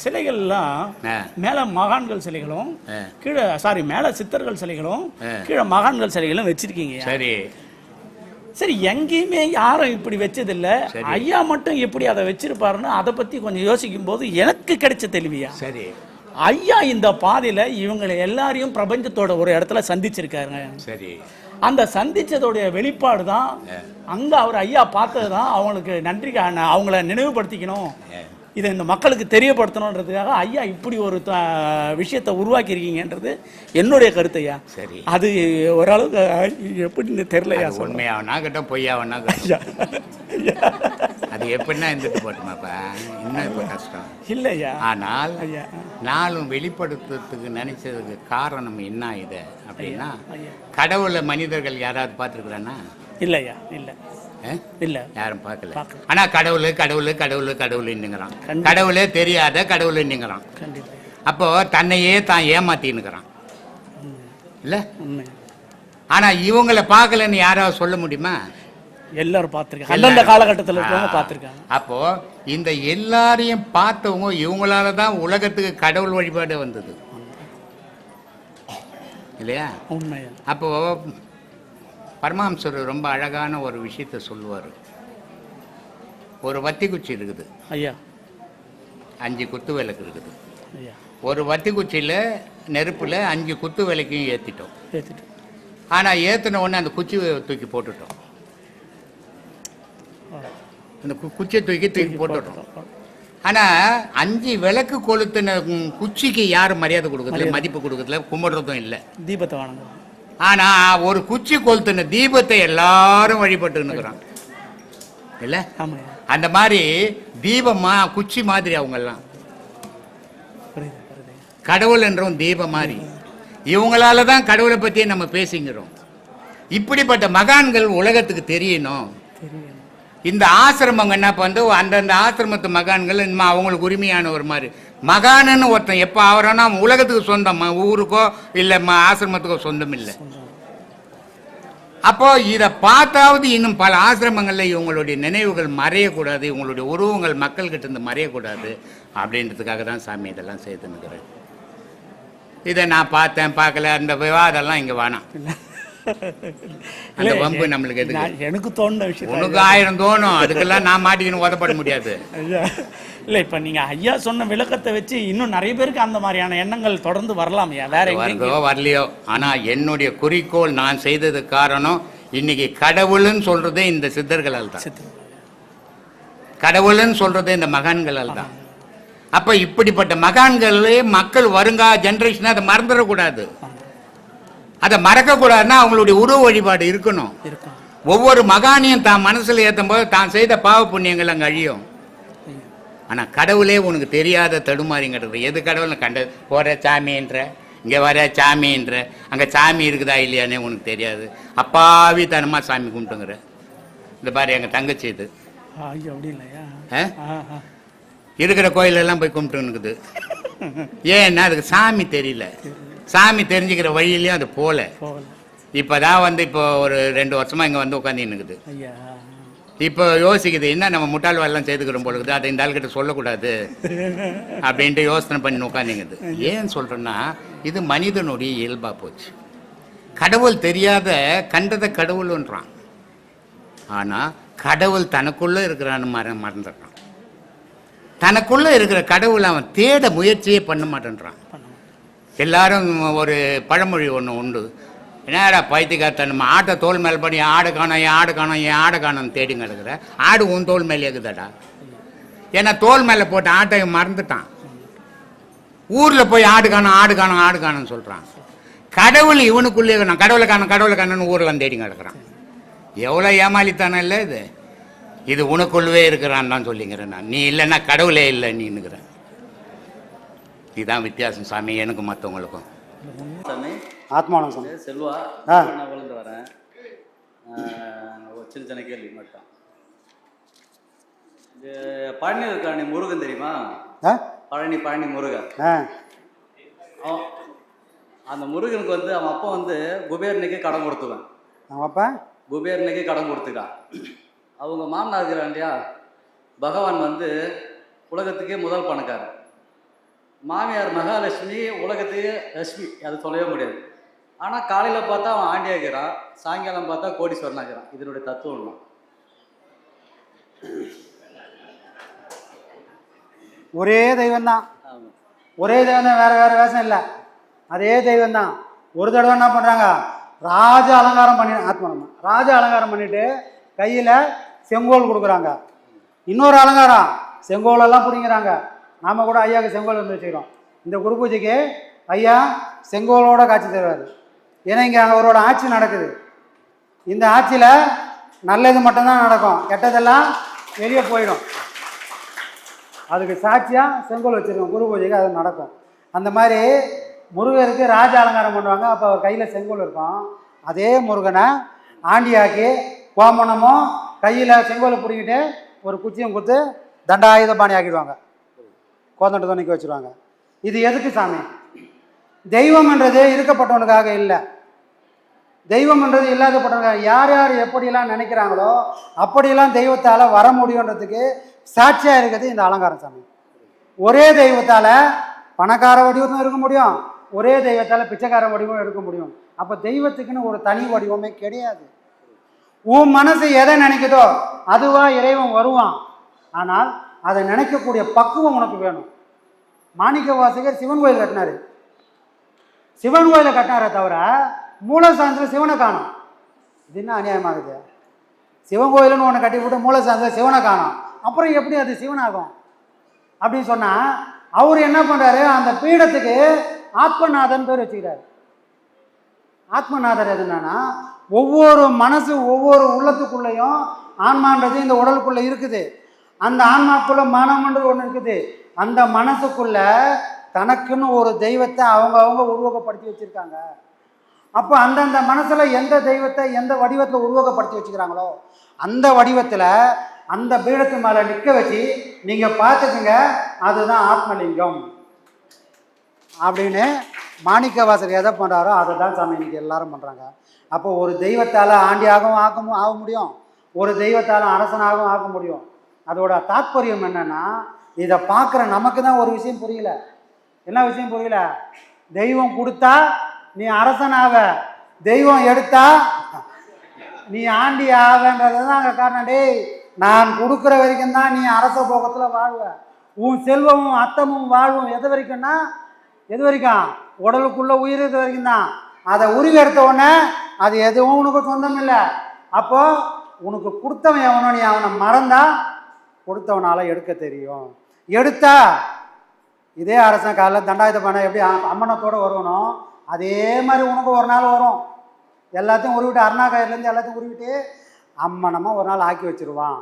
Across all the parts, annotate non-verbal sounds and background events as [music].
சிலைகள்லாம். மேல மகான்கள் சிலைகளும். கீழே சாரி மேல சித்தர்கள் சிலைகளும். கீழே மகான்கள் சிலைகளும் வச்சிருக்கீங்க. சரி. சரி எங்கேயுமே யாரும் இப்படி வச்சதில்ல. ஐயா மட்டும் எப்படி அதை வச்சிருப்பாருன்னு அதை பத்தி கொஞ்சம் யோசிக்கும் போது எனக்கு கிடைச்ச தெளிவியா? சரி. ஐயா இந்த பாதையில இவங்களை எல்லாரையும் பிரபஞ்சத்தோட ஒரு இடத்துல சந்திச்சிருக்காருங்க. சரி. அந்த சந்திச்சதோடைய வெளிப்பாடு தான் அங்க அவர் ஐயா பார்த்தது தான் அவங்களுக்கு நன்றி அவங்கள நினைவுபடுத்திக்கணும். இதை இந்த மக்களுக்கு தெரியப்படுத்தணுன்றதுக்காக ஐயா இப்படி ஒரு விஷயத்தை உருவாக்கி இருக்கீங்கன்றது என்னுடைய கருத்தையா சரி. அது ஓரளவுக்கு எப்படின்னு தெரியலையா உண்மையாவனா கிட்ட பொய்யாவனா. ஐயா. அது எப்படின்னா இருந்துட்டு போட்டுமாப்பா இன்னும் இப்போ கஷ்டம்? இல்லையா ஆனால் ஐயா. நாளும் வெளிப்படுத்துறதுக்கு நினைச்சதுக்கு காரணம் என்ன இது? அப்படின்னா ஐயா. கடவுளை மனிதர்கள் யாராவது பார்த்துருக்குறானா? இல்லையா இல்லை. இல்ல. யாரும் பார்க்கல. பார்க்கல. ஆனா கடவுள் கடவுள் கடவுள் கண்டிப்பா. கடவுளே தெரியாத கடவுள்னுங்கிறான் கண்டிப்பா. அப்போ தன்னையே தான் ஏமாத்தின்னுக்கிறான் இல்ல? உண்மை. ஆனா இவங்களை பார்க்கலன்னு யாராவது சொல்ல முடியுமா? எல்லாரும் பார்த்துருக்காங்க. அந்தந்த காலகட்டத்தில் இருக்கவங்க பார்த்துருக்காங்க. அப்போ இந்த எல்லாரையும் பார்த்தவங்க இவங்களால தான் உலகத்துக்கு கடவுள் வழிபாடு வந்தது. இல்லையா? உண்மையா? அப்போ பரமஹம்சர் ரொம்ப அழகான ஒரு விஷயத்த சொல்லுவார். ஒரு வத்தி குச்சி இருக்குது. ஐயா. அஞ்சு குத்து விளக்கு இருக்குது. ஐயா. ஒரு வத்தி குச்சியில் நெருப்பில் அஞ்சு குத்து விளக்கையும் ஏற்றிட்டோம் ஏற்றிட்டு ஆனால் ஏற்றின உடனே அந்த குச்சியை தூக்கி போட்டுட்டோம். அந்த குச்சியை தூக்கி தூக்கி போட்டுட்டோம். ஆனால் அஞ்சு விளக்கு கொளுத்தின குச்சிக்கு யாரும் மரியாதை கொடுக்கறதில்ல மதிப்பு கொடுக்கறதில்ல கும்பிடுறதும் இல்லை. தீபத்தை வணங்குறோம் ஆனா ஒரு குச்சி கொளுத்தின தீபத்தை எல்லாரும் வழிபட்டுன்னுக்குறான். இல்ல? அந்த மாதிரி தீபமா குச்சி மாதிரி அவங்கெல்லாம். கடவுள் என்றும் தீபம் மாதிரி. இவங்களால தான் கடவுளை பத்தி நம்ம பேசிங்கிறோம். இப்படிப்பட்ட மகான்கள் உலகத்துக்கு தெரியணும். இந்த ஆசிரமங்கன்னா இப்போ வந்து அந்தந்த ஆசிரமத்து மகான்கள் அவங்களுக்கு உரிமையான ஒரு மாதிரி. மகானன்னு ஒருத்தன் எப்போ ஆகிறான்னா உலகத்துக்கு சொந்தம் ஊருக்கோ இல்லை ஆசிரமத்துக்கோ சொந்தம் இல்லை. அப்போ இதை பார்த்தாவது இன்னும் பல ஆசிரமங்களில் இவங்களுடைய நினைவுகள் மறையக்கூடாது இவங்களுடைய உருவங்கள் மக்கள்கிட்ட இருந்து மறையக்கூடாது அப்படின்றதுக்காக தான் சாமி இதெல்லாம் செய்துன்னுக்கிறேன். இதை நான் பார்த்தேன் பார்க்கல அந்த விவாதம்லாம் இங்கே வேணாம். [laughs] அந்த வம்பு நம்மளுக்கு எதுக்கு? எனக்கு தோணுன விஷயம் உனக்கு ஆயிரம் தோணும். அதுக்கெல்லாம் நான் மாட்டிக்கின்னு உதப்பட முடியாது. இல்ல இப்ப நீங்க ஐயா சொன்ன விளக்கத்தை வச்சு இன்னும் நிறைய பேருக்கு அந்த மாதிரியான எண்ணங்கள் தொடர்ந்து வரலாம் ஐயா. வேற வருதோ வரலையோ. ஆனா என்னுடைய குறிக்கோள் நான் செய்தது காரணம் இன்னைக்கு கடவுள்னு சொல்றதே இந்த சித்தர்களால் தான். கடவுள்னு சொல்றதே இந்த மகான்களால் தான். அப்ப இப்படிப்பட்ட மகான்களே மக்கள் வருங்கா ஜெனரேஷன் அதை மறந்துடக்கூடாது. அதை மறக்கக்கூடாதுன்னா அவங்களுடைய உருவ வழிபாடு இருக்கணும். ஒவ்வொரு மகானையும் தான் மனசுல ஏத்தும் போது தான் செய்த பாவ புண்ணியங்கள் அங்க அழியும். ஐயா. ஆனா கடவுளே உனக்கு தெரியாத தடுமாறிங்கிறது எது கடவுள் கண்ட போற சாமின்ற இங்க வர சாமின்ற அங்க சாமி இருக்குதா இல்லையானே உனக்கு தெரியாது. அப்பாவி தனமா சாமி கும்பிட்டுங்கிற. இந்த பாரு எங்க தங்கச்சி இது. இருக்கிற கோயிலெல்லாம் போய் கும்பிட்டுன்னுக்குது. ஏன்னா அதுக்கு சாமி தெரியல. சாமி தெரிஞ்சுக்கிற வழியிலையும் அது போல. போகல. இப்பதான் வந்து இப்போ ஒரு ரெண்டு வருஷமா இங்க வந்து உட்காந்து ஐயா. இப்போ யோசிக்குது என்ன நம்ம முட்டாள் வேலைலாம் செய்துக்கிறோம் போல இருக்குது அதை இந்த ஆள்கிட்ட சொல்லக்கூடாது [laughs] அப்படின்ட்டு யோசனை பண்ணி உட்காந்துங்குது ஏன் சொல்றேன்னா இது மனிதனுடைய இயல்பா போச்சு. கடவுள் தெரியாத கண்டதை கடவுள்ன்றான். ஆனா கடவுள் தனக்குள்ள இருக்கிறான்னு மற மறந்துடுறான். தனக்குள்ள இருக்கிற கடவுள் அவன் தேட முயற்சியே பண்ண மாட்டேன்றான். எல்லாரும் ஒரு பழமொழி ஒன்று உண்டு. என்னடா பைத்தியக்காரத்தனமா? ஆட்டை தோல் மேல் பண்ணி ஆடு காணோம்? என் ஆடு காணோம்? என் ஆடு காணோம் தேடி கிடக்குற. ஆடு உன் தோல் மேலே இருக்குதாடா ஏன்னா தோல் மேலே போட்ட ஆட்டை மறந்துட்டான். ஊரில் போய் ஆடு காணும் ஆடு காணும் ஆடு காணும்னு சொல்கிறான் கடவுள் இவனுக்குள்ளே இருக்கணும் கடவுளை காணும் கடவுளை காணும்னு ஊரில் தேடி கிடக்குறான். எவ்வளோ ஏமாளித்தானம் இல்லை இது? இது உனக்குள்ளவே இருக்கிறான்னு தான் சொல்லிங்கிறேன் நான். நீ இல்லைன்னா கடவுளே இல்லை நீனுங்கிறேன் இதுதான் வித்தியாசம் சாமி. எனக்கும் மற்றவங்களுக்கும் சாமி. ஆத்மானம் சாமி. செல்வா. ஆ. நான் விழுந்து வரேன்? ஒரு சின்ன சின்ன கேள்வி மட்டும். இது பழனி இருக்காணி முருகன் தெரியுமா? பழனி பழனி முருகன். அந்த முருகனுக்கு வந்து அவன் அப்பா வந்து குபேரனுக்கு கடன் கொடுத்துவான். அவன் அப்பா? குபேரனுக்கு கடன் கொடுத்துக்கான் அவங்க மாமனார் இருக்கிறான் இல்லையா? பகவான் வந்து உலகத்துக்கே முதல் பணக்காரன் மாமியார் மகாலட்சுமி உலகத்துக்கு லட்சுமி அது சொல்லவே முடியாது. ஆனால் காலையில் பார்த்தா அவன் ஆண்டியாகிறான் சாயங்காலம் பார்த்தா கோடீஸ்வரனாகிறான். இதனுடைய தத்துவம் தான் ஒரே தெய்வம் தான். ஒரே தெய்வம் தான் வேற வேற வேஷம் இல்லை. அதே தெய்வம் தான் ஒரு தடவை என்ன பண்ணுறாங்க ராஜ அலங்காரம் பண்ணி ஆத்மனம்? ராஜ அலங்காரம் பண்ணிட்டு கையில் செங்கோல் கொடுக்குறாங்க. இன்னொரு அலங்காரம் செங்கோலெல்லாம் பிடிங்கிறாங்க நாம் கூட ஐயாவுக்கு செங்கோல் வந்து வச்சுக்கிறோம். இந்த குரு பூஜைக்கு ஐயா செங்கோலோட காட்சி தருவார். ஏன்னா இங்கே அவரோட ஆட்சி நடக்குது. இந்த ஆட்சியில் நல்லது மட்டும்தான் நடக்கும். கெட்டதெல்லாம் வெளியே போயிடும். அதுக்கு சாட்சியாக செங்கோல் வச்சுருக்கோம். குரு பூஜைக்கு அது நடக்கும். அந்த மாதிரி முருகருக்கு ராஜ அலங்காரம் பண்ணுவாங்க. அப்போ அவர் கையில் செங்கோல் இருக்கும். அதே முருகனை ஆண்டியாக்கி கோமணமும் கையில் செங்கோலை பிடிக்கிட்டு ஒரு குச்சியும் கொடுத்து தண்டாயுத பாணி ஆக்கிடுவாங்க. கோதண்ட துணிக்கு வச்சுருவாங்க. இது எதுக்கு சாமி? தெய்வம்ன்றது இருக்கப்பட்டவனுக்காக இல்லை. தெய்வம்ன்றது இல்லாதப்பட்டவனுக்காக யார் யார் எப்படியெல்லாம் நினைக்கிறாங்களோ அப்படியெல்லாம் தெய்வத்தால் வர முடியுன்றதுக்கு சாட்சியாக இருக்கிறது இந்த அலங்காரம் சாமி. ஒரே தெய்வத்தால் பணக்கார வடிவமும் இருக்க முடியும். ஒரே தெய்வத்தால் பிச்சைக்கார வடிவமும் எடுக்க முடியும். அப்போ தெய்வத்துக்குன்னு ஒரு தனி வடிவமே கிடையாது. உன் மனசு எதை நினைக்குதோ அதுவா இறைவன் வருவான். ஆனால் அதை நினைக்கக்கூடிய பக்குவம் உனக்கு வேணும். மாணிக்க வாசகர் சிவன் கோயில் கட்டினாரு. சிவன் கோயிலை கட்டினாரே தவிர மூலசாந்தில் சிவனை காணும். இது என்ன அநியாயமாகுது சிவன் கோயிலுன்னு ஒன்று கட்டி விட்டு மூலசாந்தில் சிவனை காணும். அப்புறம் எப்படி அது சிவனாகும்? அப்படின்னு சொன்னால் அவர் என்ன பண்ணுறாரு அந்த பீடத்துக்கு ஆத்மநாதன் பேர் வச்சுக்கிறாரு. ஆத்மநாதர் எதுனா ஒவ்வொரு மனசு ஒவ்வொரு உள்ளத்துக்குள்ளேயும் ஆன்மான்றது இந்த உடலுக்குள்ளே இருக்குது. அந்த ஆன்மாக்குள்ள மனம்ன்றது ஒன்று இருக்குது. அந்த மனசுக்குள்ள தனக்குன்னு ஒரு தெய்வத்தை அவங்க அவங்க உருவகப்படுத்தி வச்சுருக்காங்க. அப்போ அந்தந்த மனசில் எந்த தெய்வத்தை எந்த வடிவத்தில் உருவகப்படுத்தி வச்சுக்கிறாங்களோ அந்த வடிவத்தில் அந்த பீடத்து மேலே நிற்க வச்சு நீங்கள் பார்த்துக்குங்க அதுதான் ஆத்மலிங்கம். அப்படின்னு மாணிக்க மாணிக்கவாசர் எதை பண்ணுறாரோ அதை தான் சாமி இன்றைக்கி எல்லாரும் பண்ணுறாங்க அப்போ ஒரு தெய்வத்தால் ஆண்டியாகவும் ஆக்க ஆக முடியும். ஒரு தெய்வத்தால் அரசனாகவும் ஆக்க முடியும். அதோட தாத்பரியம் என்னன்னா இதை பார்க்குற நமக்கு தான் ஒரு விஷயம் புரியல. என்ன விஷயம் புரியல? தெய்வம் கொடுத்தா நீ அரசனாவ தெய்வம் எடுத்தா நீ ஆண்டி ஆவன்றது தான் அங்கே காரணம். டேய் நான் கொடுக்குற வரைக்கும் தான் நீ அரச போகத்தில் வாழ்வ. உன் செல்வமும் அத்தமும் வாழ்வும் எது வரைக்கும்னா எது வரைக்கும்? உடலுக்குள்ள உயிர் இது வரைக்கும் தான். அதை உருவி எடுத்த உடனே அது எதுவும் உனக்கு சொந்தம் இல்லை அப்போ உனக்கு கொடுத்தவன் எவனோ நீ அவனை மறந்தா கொடுத்தவனால எடுக்க தெரியும். எடுத்தா இதே அரசன் காலைல தண்டாயுத பானை எப்படி அம்மனத்தோடு அம்மனத்தோட வருவனோ அதே மாதிரி உனக்கு ஒரு நாள் வரும். எல்லாத்தையும் உருவிட்டு அருணாக்காயிலேருந்து எல்லாத்தையும் உருவிட்டு அம்மனமாக ஒரு நாள் ஆக்கி வச்சிருவான்.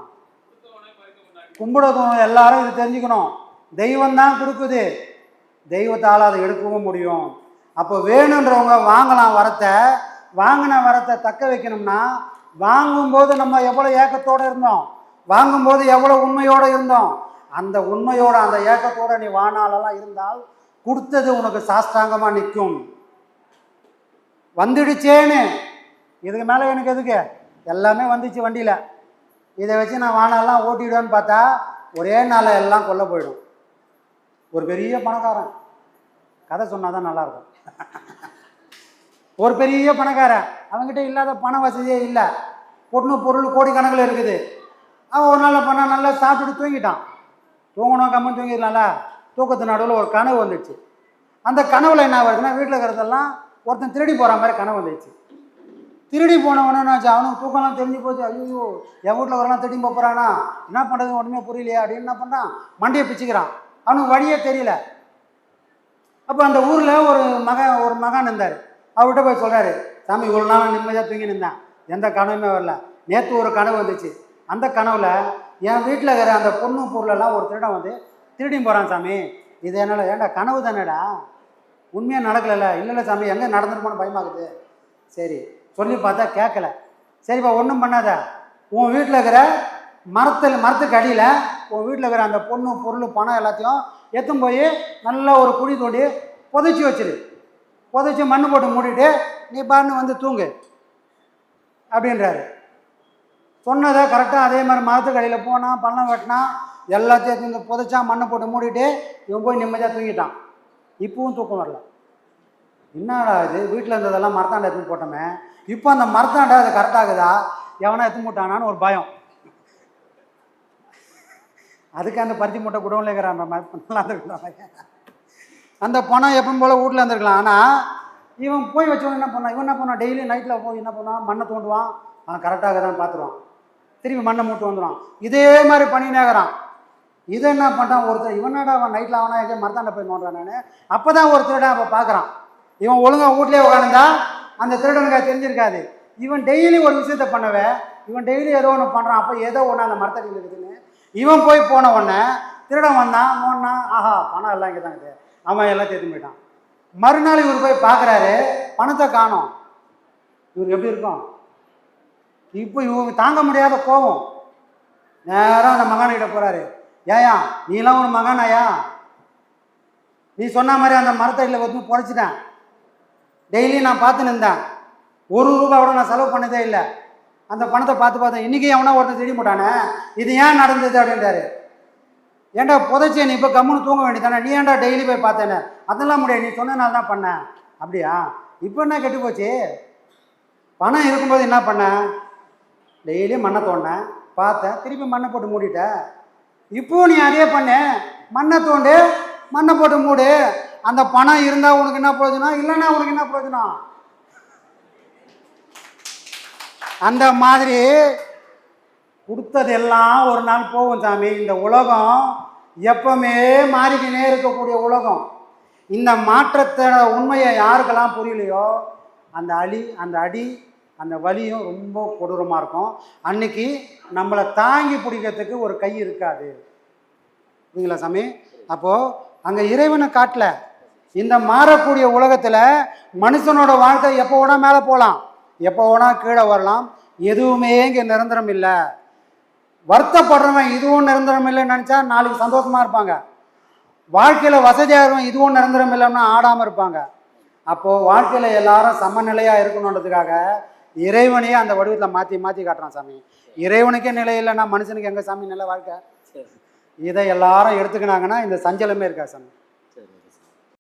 கும்பிடத்தோணும் எல்லாரும் இது தெரிஞ்சுக்கணும். தெய்வம் தான் கொடுக்குது. தெய்வத்தால் அதை எடுக்கவும் முடியும். அப்போ வேணுன்றவங்க வாங்கலாம் வரத்தை. வாங்கின வரத்தை தக்க வைக்கணும்னா வாங்கும்போது நம்ம எவ்வளோ ஏக்கத்தோடு இருந்தோம்? வாங்கும்போது எவ்வளோ உண்மையோடு இருந்தோம்? அந்த உண்மையோட அந்த ஏக்கத்தோட நீ வானாலெல்லாம் இருந்தால் கொடுத்தது உனக்கு சாஸ்தாங்கமாக நிற்கும். வந்துடுச்சேன்னு. இதுக்கு மேலே எனக்கு எதுக்கு? எல்லாமே வந்துச்சு வண்டியில். இதை வச்சு நான் வானெல்லாம் ஓட்டிடுவேன்னு பார்த்தா ஒரே நாளில் எல்லாம் கொல்ல போயிடும். ஒரு பெரிய பணக்காரன். கதை சொன்னால் தான் நல்லாயிருக்கும். ஒரு பெரிய பணக்காரன். அவங்ககிட்ட இல்லாத பண வசதியே இல்லை. பொண்ணு பொருள் கோடிக்கணக்கில் இருக்குது. அவன் ஒரு நாள் பண்ணால் நல்லா சாப்பிட்டுட்டு தூங்கிட்டான். தூங்கணும் கம்மன் தூங்கிடலாம்ல? தூக்கத்து நடுவில் ஒரு கனவு வந்துடுச்சு அந்த கனவுல என்ன வருதுன்னா வீட்டில் இருக்கிறதெல்லாம் ஒருத்தன் திருடி போகிற மாதிரி கனவு வந்துடுச்சு திருடி போனவனு அவனுக்கு தூக்கம்லாம் தெரிஞ்சு போச்சு. ஐயோ என் வீட்டில் வரலாம் திருடி போகிறானா என்ன பண்ணுறது ஒன்றுமே புரியலையா அப்படின்னு என்ன பண்ணுறான் மண்டையை பிச்சுக்கிறான். அவனுக்கு வழியே தெரியல. அப்போ அந்த ஊரில் ஒரு மகன் ஒரு மகன் இருந்தார். அவர்கிட்ட போய் சொல்கிறாரு சாமி இவ்வளோ நாள் நிம்மதியாக தூங்கி நின்றேன் எந்த கனவுமே வரல. நேற்று ஒரு கனவு வந்துச்சு. அந்த கனவில் என் வீட்டில் இருக்கிற அந்த பொண்ணு பொருளெல்லாம் ஒரு திருடம் வந்து திருடி போகிறான் சாமி. இது என்னால் ஏன்டா கனவு தானேடா? உண்மையாக நடக்கலைல்ல? இல்லைல்ல சாமி எங்கே நடந்துருமோன்னு பயமாகுது. சரி சொல்லி பார்த்தா கேட்கல சரிப்பா ஒன்றும் பண்ணாத. உன் வீட்டில் இருக்கிற மரத்தில் மரத்துக்கு அடியில் உன் வீட்டில் இருக்கிற அந்த பொண்ணு பொருள் பணம் எல்லாத்தையும் எத்தும் போய் நல்லா ஒரு குழி தோண்டி புதைச்சி வச்சிரு. புதைச்சி மண்ணு போட்டு மூடிட்டு நீ பாருன்னு வந்து தூங்கு. அப்படின்றாரு. சொன்னதை கரெக்டாக அதே மாதிரி மரத்துக்கு அடியில் போனான் பள்ளம் வெட்டினான் எல்லாத்தையும் எடுத்து புதைச்சா மண்ணை போட்டு மூடிட்டு இவன் போய் நிம்மதியாக தூங்கிட்டான். இப்பவும் தூக்கம் வரல. என்னடா இது? வீட்டில் இருந்ததெல்லாம் மரத்தாண்டை எடுத்துன்னு போட்டோமே. இப்போ அந்த மரத்தாண்டை அது கரெக்டாகுதா எவனா எடுத்து மூட்டானான்னு ஒரு பயம். அதுக்கு அந்த பருத்தி மூட்டை குடவுல இருக்கிற அந்த நல்லா இருந்திருக்கலாம். அந்த பணம் எப்பவும் போல் வீட்டில் இருந்திருக்கலாம். ஆனால் இவன் போய் வச்சவன் என்ன பண்ணான்? இவன் என்ன பண்ணான்? டெய்லி நைட்டில் போய் என்ன பண்ணுவான் மண்ணை தோண்டுவான். அவன் கரெக்டாக தான் பார்த்துருவான். திரும்பி மண்ணை மூட்டு வந்துடுவான் இதே மாதிரி பண்ணினேங்கிறான் இதை என்ன பண்ணுறான் ஒருத்தர் இவனடா அவன் நைட்டில் அவனா எங்கே மரத்தாண்ட போய் நோண்டான் நான்? அப்போ தான் ஒரு திருடன் அப்போ பார்க்குறான். இவன் ஒழுங்காக வீட்லேயே உட்காந்துருந்தா அந்த திருடனுக்கு தெரிஞ்சிருக்காது. இவன் டெய்லி ஒரு விஷயத்த பண்ணவே இவன் டெய்லி ஏதோ ஒன்று பண்ணுறான் அப்போ ஏதோ ஒன்று அந்த மரத்தடியில் இருக்குதுன்னு. இவன் போய் போன உடனே திருடன் வந்தான் நோன்னா ஆஹா பணம் எல்லாம் இங்கே தான் இருக்குது. அவன் எல்லாம் தேர்த்து போயிட்டான். மறுநாள் இவர் போய் பார்க்குறாரு பணத்தை காணோம். இவர் எப்படி இருக்கும்? இப்போ இவங்க தாங்க முடியாத கோபம். நேராக அந்த மகான்கிட்ட போகிறாரு ஏயா நீலாம் ஒரு மகானாயா? நீ சொன்ன மாதிரி அந்த மரத்தடியில் வந்து பொழைச்சிட்டேன் டெய்லி நான் பார்த்துன்னு இருந்தேன். ஒரு ரூபா கூட நான் செலவு பண்ணதே இல்லை. அந்த பணத்தை பார்த்து பார்த்தேன். இன்றைக்கி எவனா ஒருத்தன் திருடி போட்டானே? இது ஏன் நடந்தது அப்படின்றாரு. ஏன்டா புதைச்சே நீ இப்போ கம்முன்னு தூங்க வேண்டியதானே நீ ஏன்டா டெய்லி போய் பார்த்தேன்னு? அதெல்லாம் முடியாது. நீ சொன்னனால தான் பண்ணேன். அப்படியா? இப்போ என்ன கெட்டு போச்சு பணம் இருக்கும்போது என்ன பண்ணேன் டெய்லி மண்ணை தோண்டினேன். பார்த்தேன். திருப்பி மண்ணை போட்டு மூடிட்டேன் இப்போ நீ அதே பண்ணு. மண்ணை தோண்டு மண்ணை போட்டு மூடு. அந்த பணம் இருந்தால் உனக்கு என்ன பிரயோஜனம்? இல்லைன்னா உனக்கு என்ன பிரயோஜனம்? அந்த மாதிரி கொடுத்தது எல்லாம் ஒரு நாள் போகும் சாமி. இந்த உலகம் எப்பவுமே மாறிக்கினே இருக்கக்கூடிய உலகம். இந்த மாற்றத்தோட உண்மையை யாருக்கெல்லாம் புரியலையோ அந்த அழி அந்த அடி அந்த வலியும் ரொம்ப கொடூரமாக இருக்கும். அன்னைக்கு நம்மளை தாங்கி பிடிக்கிறதுக்கு ஒரு கை இருக்காது. புரியுங்களா சாமி? அப்போது அங்கே இறைவனை காட்டல. இந்த மாறக்கூடிய உலகத்தில் மனுஷனோட வாழ்க்கை எப்போ வேணா மேலே போகலாம் எப்போ வேணா கீழே வரலாம். எதுவுமே இங்கே நிரந்தரம் இல்லை. வருத்தப்படுறவன் இதுவும் நிரந்தரம் இல்லைன்னு நினச்சா நாளைக்கு சந்தோஷமாக இருப்பாங்க. வாழ்க்கையில் வசதியாக இருக்கும் இதுவும் நிரந்தரம் இல்லைன்னா ஆடாமல் இருப்பாங்க. அப்போது வாழ்க்கையில் எல்லாரும் சமநிலையாக இருக்கணுன்றதுக்காக இறைவனையே அந்த வடிவத்தில் மாற்றி மாற்றி காட்டுறான் சாமி. இறைவனுக்கே நிலை இல்லைன்னா மனுஷனுக்கு எங்கே சாமி நல்ல வாழ்க்கை? இதை எல்லாரும் எடுத்துக்கினாங்கன்னா இந்த சஞ்சலமே இருக்கா சாமி.